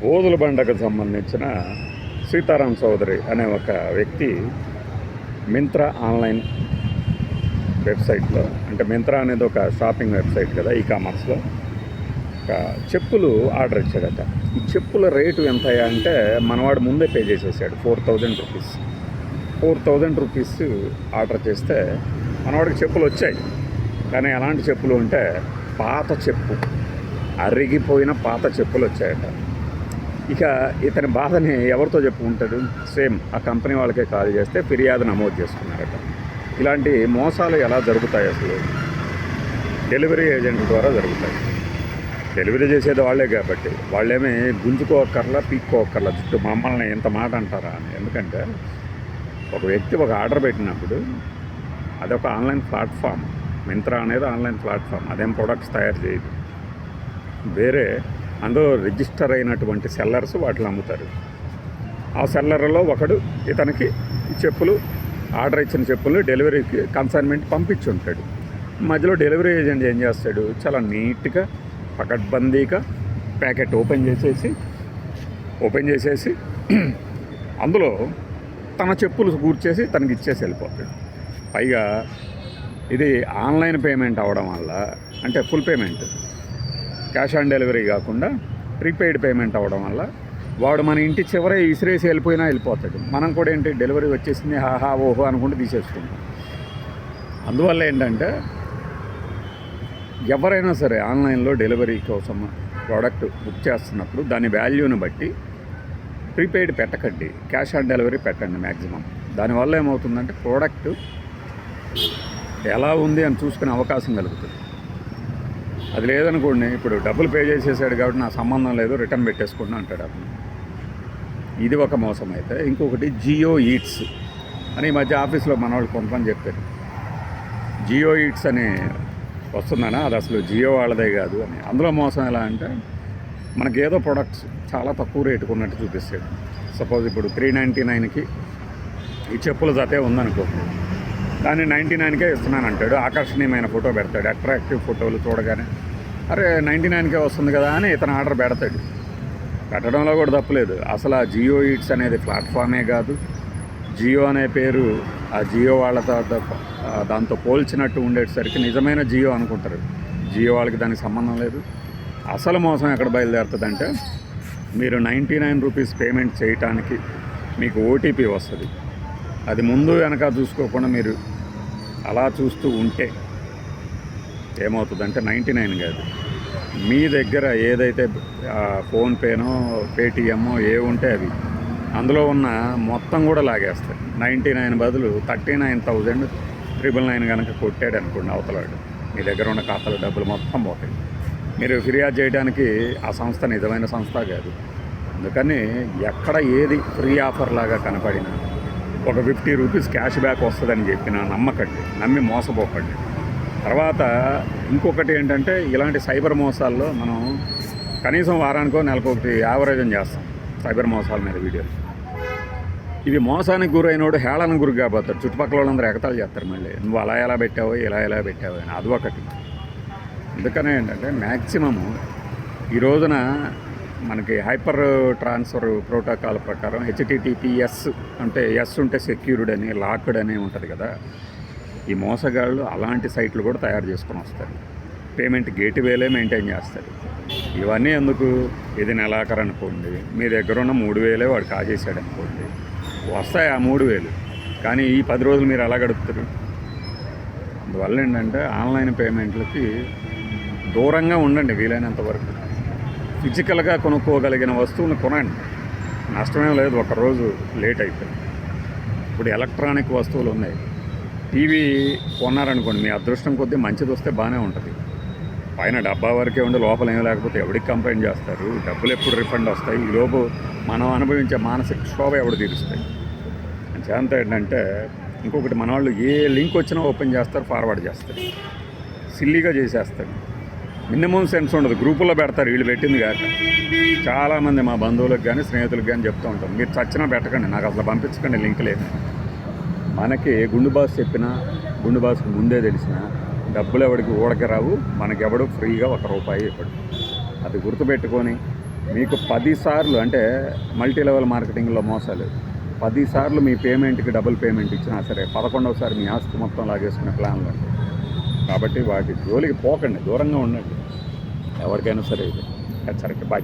బోధుల బండకు సంబంధించిన సీతారాం చౌదరి అనే ఒక వ్యక్తి మింత్రా ఆన్లైన్ వెబ్సైట్లో అంటే మింత్రా అనేది ఒక షాపింగ్ వెబ్సైట్ కదా ఈ కామర్స్లో ఒక చెప్పులు ఆర్డర్ ఇచ్చాడట. ఈ చెప్పుల రేటు ఎంత అంటే మనవాడు ముందే పే చేసేసాడు four thousand rupees. Four thousand rupees order చేస్తే మనవాడికి చెప్పులు వచ్చాయి. కానీ ఎలాంటి చెప్పులు అంటే పాత చెప్పు అరిగిపోయిన పాత చెప్పులు వచ్చాయట. ఇక ఇతని బాధని ఎవరితో చెప్పుకుంటాడు? సేమ్ ఆ కంపెనీ వాళ్ళకే కాల్ చేస్తే ఫిర్యాదు నమోదు చేసుకున్నారట. ఇలాంటి మోసాలు ఎలా జరుగుతాయి అసలు? డెలివరీ ఏజెంట్ ద్వారా జరుగుతాయి. డెలివరీ చేసేది వాళ్ళే కాబట్టి. వాళ్ళేమీ గుంజుకోకర్లా పీక్కోకర్లా జుట్టు మమ్మల్ని ఎంత మాట అంటారా అని. ఎందుకంటే ఒక వ్యక్తి ఒక ఆర్డర్ పెట్టినప్పుడు అదొక ఆన్లైన్ ప్లాట్ఫామ్. మింత్రా అనేది ఆన్లైన్ ప్లాట్ఫామ్. అదేం ప్రొడక్ట్స్ తయారు చేయదు. వేరే అందులో రిజిస్టర్ అయినటువంటి సెల్లర్స్ వాటిని అమ్ముతారు. ఆ సెల్లర్లో ఒకడు ఇతనికి చెప్పులు ఆర్డర్ ఇచ్చిన చెప్పులు డెలివరీకి కన్సైన్మెంట్ పంపించి ఉంటాడు. మధ్యలో డెలివరీ ఏజెంట్ ఏం చేస్తాడు? చాలా నీట్గా పకడ్బందీగా ప్యాకెట్ ఓపెన్ చేసేసి ఓపెన్ చేసేసి అందులో తన చెప్పులు కూర్చేసి తనకి ఇచ్చేసి వెళ్ళిపోతాడు. పైగా ఇది ఆన్లైన్ పేమెంట్ అవడం వల్ల అంటే full payment cash on delivery కాకుండా ప్రీపెయిడ్ పేమెంట్ అవ్వడం వల్ల వాడు మన ఇంటి చివరే విసిరేసి వెళ్ళిపోయినా వెళ్ళిపోతాడు. మనం కూడా ఏంటి డెలివరీ వచ్చేసింది హాహా ఓహో అనుకుంటూ తీసేసుకుంటాం. అందువల్ల ఏంటంటే ఎవరైనా సరే ఆన్లైన్లో డెలివరీ కోసం ప్రోడక్ట్ బుక్ చేస్తున్నప్పుడు దాని వాల్యూని బట్టి ప్రీపెయిడ్ పెట్టకండి క్యాష్ ఆన్ డెలివరీ పెట్టండి మ్యాక్సిమం దానివల్ల ఏమవుతుందంటే ప్రోడక్ట్ ఎలా ఉంది అని చూసుకునే అవకాశం కలుగుతుంది. అది లేదనుకోండి ఇప్పుడు డబ్బులు పే చేసేసాడు కాబట్టి నా సంబంధం లేదు రిటర్న్ పెట్టేసుకోండి అంటాడు అతను. ఇది ఒక మోసం అయితే. ఇంకొకటి జియో ఈట్స్ అని ఈ మధ్య ఆఫీస్లో మన వాళ్ళు కొంతమంది చెప్పారు. జియో ఈట్స్ అని వస్తుందనా? అది అసలు జియో వాళ్ళదే కాదు అని. అందులో మోసం ఎలా అంటే మనకి ఏదో ప్రొడక్ట్స్ చాలా తక్కువ రేటుకు ఉన్నట్టు చూపిస్తాడు. సపోజ్ ఇప్పుడు త్రీ నైంటీ నైన్కి ఈ చెప్పుల జతే ఉందనుకో దాన్ని నైంటీ నైన్కే ఇస్తున్నాను అంటాడు ఆకర్షణీయమైన ఫోటో పెడతాడు. అట్రాక్టివ్ ఫోటోలు చూడగానే అరే నైంటీ నైన్కే వస్తుంది కదా అని ఇతను ఆర్డర్ పెడతాడు. పెట్టడంలో కూడా తప్పలేదు. అసలు ఆ జియో ఈట్స్ అనేది ప్లాట్ఫామే కాదు. జియో అనే పేరు ఆ జియో వాళ్ళతో దాంతో పోల్చినట్టు ఉండేసరికి నిజమైన జియో అనుకుంటారు. జియో వాళ్ళకి దానికి సంబంధం లేదు. అసలు మోసం ఎక్కడ బయలుదేరుతుందంటే మీరు నైంటీ నైన్ రూపీస్ పేమెంట్ చేయటానికి మీకు ఓటీపీ వస్తుంది. అది ముందు వెనక చూసుకోకుండా మీరు అలా చూస్తూ ఉంటే ఏమవుతుందంటే నైంటీ నైన్ కాదు. మీ దగ్గర ఏదైతే ఫోన్పేనో పేటిఎమ్మో ఏ ఉంటే అవి అందులో ఉన్న మొత్తం కూడా లాగేస్తాయి. నైంటీ నైన్ బదులు thirty nine thousand triple nine కనుక కొట్టాడు అనుకోండి అవతలాడు. మీ దగ్గర ఉన్న ఖాతాల డబ్బులు మొత్తం పోతాయి. మీరు ఫిర్యాదు చేయడానికి ఆ సంస్థ నిజమైన సంస్థ కాదు. అందుకని ఎక్కడ ఏది ఫ్రీ ఆఫర్ లాగా కనపడినా ఒక ఫిఫ్టీ రూపీస్ క్యాష్ బ్యాక్ వస్తుందని చెప్పిన నమ్మకండి నమ్మి మోసపోకండి. తర్వాత ఇంకొకటి ఏంటంటే ఇలాంటి సైబర్ మోసాల్లో మనం కనీసం వారానికో నెలకు ఒకటి యావరేజన్ చేస్తాం సైబర్ మోసాల మీద వీడియోలు. ఇవి మోసానికి గురైనోడు హేళన గురి కాబోతాడు చుట్టుపక్కల వాళ్ళందరూ ఎగతాలు చేస్తారు మళ్ళీ. నువ్వు అలా ఎలా పెట్టావో ఇలా ఎలా పెట్టావో అని అది ఒకటి అందుకనే ఏంటంటే మ్యాక్సిమము ఈ రోజున మనకి హైపర్ ట్రాన్స్ఫర్ ప్రోటోకాల్ ప్రకారం హెచ్టిటిపిఎస్ అంటే ఎస్ ఉంటే సెక్యూర్డ్ అని లాక్డ్ అని ఉంటుంది కదా. ఈ మోసగాళ్ళు అలాంటి సైట్లు కూడా తయారు చేసుకొని వస్తారు. పేమెంట్ గేట్ వేలే మెయింటైన్ చేస్తారు. ఇవన్నీ ఎందుకు? ఇది నెలాఖరు అనుకోండి. మీ దగ్గర ఉన్న మూడు వేలే వాడు కాజేశాడు అనుకోండి. వస్తాయి ఆ మూడు వేలు? కానీ ఈ పది రోజులు మీరు ఎలా గడుపుతారు? అందువల్ల ఏంటంటే ఆన్లైన్ పేమెంట్లకి దూరంగా ఉండండి వీలైనంత వరకు. ఫిజికల్గా కొనుక్కోగలిగిన వస్తువుని కొనండి. నష్టమేం లేదు ఒకరోజు లేట్ అయిపోయింది. ఇప్పుడు ఎలక్ట్రానిక్ వస్తువులు ఉన్నాయి. టీవీ కొన్నారనుకోండి మీ అదృష్టం కొద్దీ మంచిది వస్తే బాగానే ఉంటుంది. పైన డబ్బా వరకే ఉండి లోపల ఏం లేకపోతే ఎవడికి కంప్లైంట్ చేస్తారు? డబ్బులు ఎప్పుడు రిఫండ్ వస్తాయి? ఈలోపు మనం అనుభవించే మానసిక క్షోభ ఎవడు తీరుస్తాయి చేంత ఏంటంటే ఇంకొకటి మన వాళ్ళు ఏ లింక్ వచ్చినా ఓపెన్ చేస్తారు ఫార్వర్డ్ చేస్తారు. సిల్లీగా చేసేస్తారు. మినిమం సెన్స్ ఉండదు. గ్రూపుల్లో పెడతారు. వీళ్ళు పెట్టింది కాక. చాలామంది మా బంధువులకు కానీ స్నేహితులకు కానీ చెప్తూ ఉంటాం. మీరు చచ్చినా పెట్టకండి. నాకు అసలు పంపించకండి లింక్ లేదు. మనకి గుండు బాస్ చెప్పినా గుండు బాస్కి ముందే తెలిసిన డబ్బులు ఎవడికి ఊడకి రావు. మనకెవడు ఫ్రీగా ఒక రూపాయి ఇవ్వడు. అది గుర్తుపెట్టుకొని మీకు పదిసార్లు అంటే మల్టీ లెవెల్ మార్కెటింగ్లో మోసాలు. పదిసార్లు మీ పేమెంట్కి డబుల్ పేమెంట్ ఇచ్చినా సరే పదకొండవసారి మీ ఆస్తి మొత్తం లాగేసుకునే ప్లాన్లు ఉంటాయి కాబట్టి వాటి జోలికి పోకండి దూరంగా ఉండండి. ఎవరికైనా సరే ఇది. హెచ్చరిక. బాయ్.